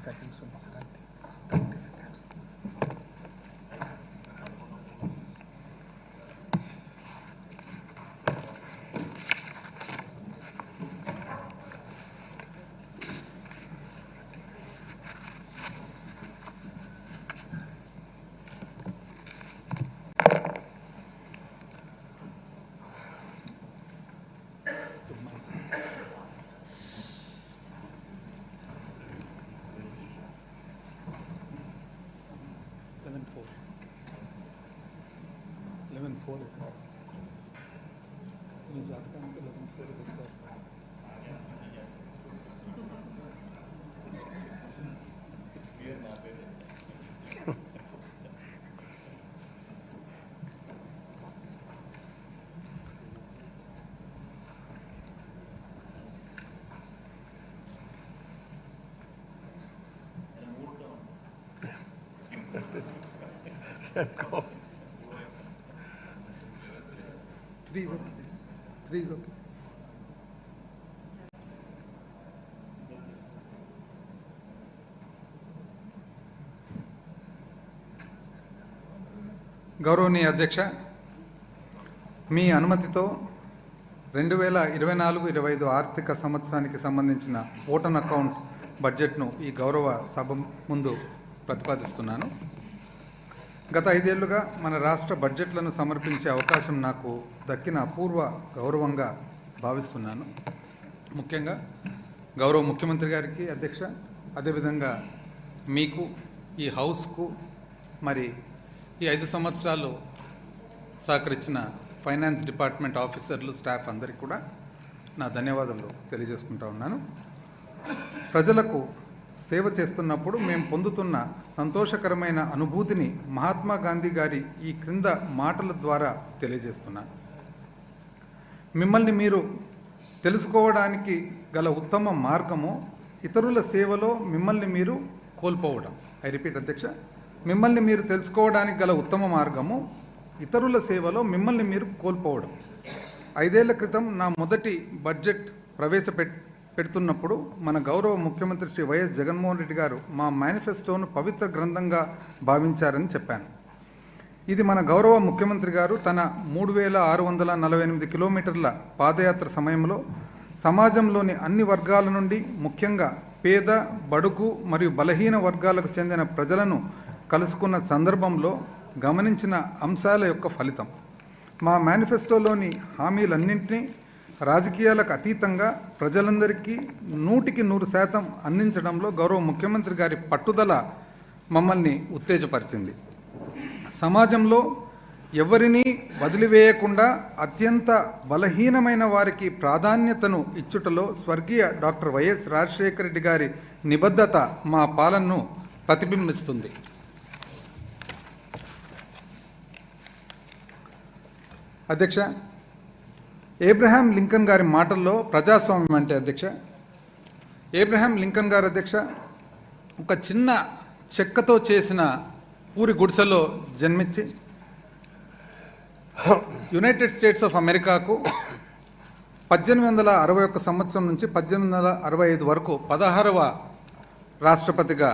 Exacto, even four Sehr gut. Three is okay three is okay గౌరవనీయ అధ్యక్ష మీ అనుమతితో రెండు వేల ఇరవై నాలుగు ఇరవై ఐదు ఆర్థిక సంవత్సరానికి సంబంధించిన ఓటన్ అకౌంట్ బడ్జెట్ను ఈ గౌరవ సభ ముందు ప్రతిపాదిస్తున్నాను. గత ఐదేళ్ళుగా మన రాష్ట్ర బడ్జెట్లను సమర్పించే అవకాశం నాకు దక్కిన అపూర్వ గౌరవంగా భావిస్తున్నాను. ముఖ్యంగా గౌరవ ముఖ్యమంత్రి గారికి అధ్యక్ష అదేవిధంగా మీకు ఈ హౌస్కు మరి ఈ ఐదు సంవత్సరాలు సహకరించిన ఫైనాన్స్ డిపార్ట్మెంట్ ఆఫీసర్లు స్టాఫ్ అందరికీ కూడా నా ధన్యవాదాలు తెలియజేసుకుంటా ఉన్నాను. ప్రజలకు సేవ చేస్తున్నప్పుడు మేము పొందుతున్న సంతోషకరమైన అనుభూతిని మహాత్మా గాంధీ గారి ఈ క్రింద మాటల ద్వారా తెలియజేస్తున్నాను మిమ్మల్ని మీరు తెలుసుకోవడానికి గల ఉత్తమ మార్గము ఇతరుల సేవలో మిమ్మల్ని మీరు కోల్పోవడం. ఐ రిపీట్ అధ్యక్ష. మిమ్మల్ని మీరు తెలుసుకోవడానికి గల ఉత్తమ మార్గము ఇతరుల సేవలో మిమ్మల్ని మీరు కోల్పోవడం. ఐదేళ్ళ క్రితం నా మొదటి బడ్జెట్ ప్రవేశపెట్ పెడుతున్నప్పుడు మన గౌరవ ముఖ్యమంత్రి శ్రీ వైఎస్ జగన్మోహన్ రెడ్డి గారు మా మేనిఫెస్టోను పవిత్ర గ్రంథంగా భావించారని చెప్పాను. ఇది మన గౌరవ ముఖ్యమంత్రి గారు తన మూడు వేల ఆరు వందల నలభై ఎనిమిది కిలోమీటర్ల పాదయాత్ర సమయంలో సమాజంలోని అన్ని వర్గాల నుండి ముఖ్యంగా పేద బడుగు మరియు బలహీన వర్గాలకు చెందిన ప్రజలను కలుసుకున్న సందర్భంలో గమనించిన అంశాల యొక్క ఫలితం. మా మేనిఫెస్టోలోని హామీలన్నింటినీ రాజకీయాలకు అతీతంగా ప్రజలందరికీ నూటికి నూరు శాతం అందించడంలో గౌరవ ముఖ్యమంత్రి గారి పట్టుదల మమ్మల్ని ఉత్తేజపరిచింది. సమాజంలో ఎవరిని వదిలివేయకుండా అత్యంత బలహీనమైన వారికి ప్రాధాన్యతను ఇచ్చుటలో స్వర్గీయ డాక్టర్ వైఎస్ రాజశేఖర రెడ్డి గారి నిబద్ధత మా పాలనను ప్రతిబింబిస్తుంది. అధ్యక్ష ఏబ్రహాం లింకన్ గారి మాటల్లో ప్రజాస్వామ్యం అంటే అధ్యక్ష ఏబ్రహాం లింకన్ గారు అధ్యక్ష ఒక చిన్న చెక్కతో చేసిన పూరి గుడిసెలో జన్మించి యునైటెడ్ స్టేట్స్ ఆఫ్ అమెరికాకు పద్దెనిమిది వందల అరవై ఒక్క సంవత్సరం నుంచి పద్దెనిమిది వందల అరవై ఐదు వరకు పదహారవ రాష్ట్రపతిగా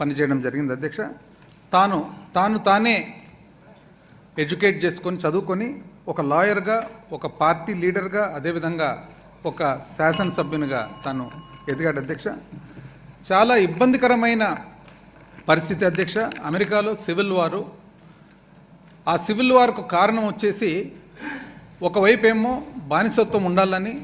పనిచేయడం జరిగింది అధ్యక్ష. తాను తాను తానే ఎడ్యుకేట్ చేసుకొని చదువుకొని ఒక లాయర్గా ఒక పార్టీ లీడర్గా అదేవిధంగా ఒక శాసనసభ్యునిగా తను ఎదిగాడు అధ్యక్ష. చాలా ఇబ్బందికరమైన పరిస్థితి అధ్యక్ష. అమెరికాలో సివిల్ వారు. ఆ సివిల్ వార్కు కారణం వచ్చేసి ఒకవైపు ఏమో బానిసత్వం ఉండాలని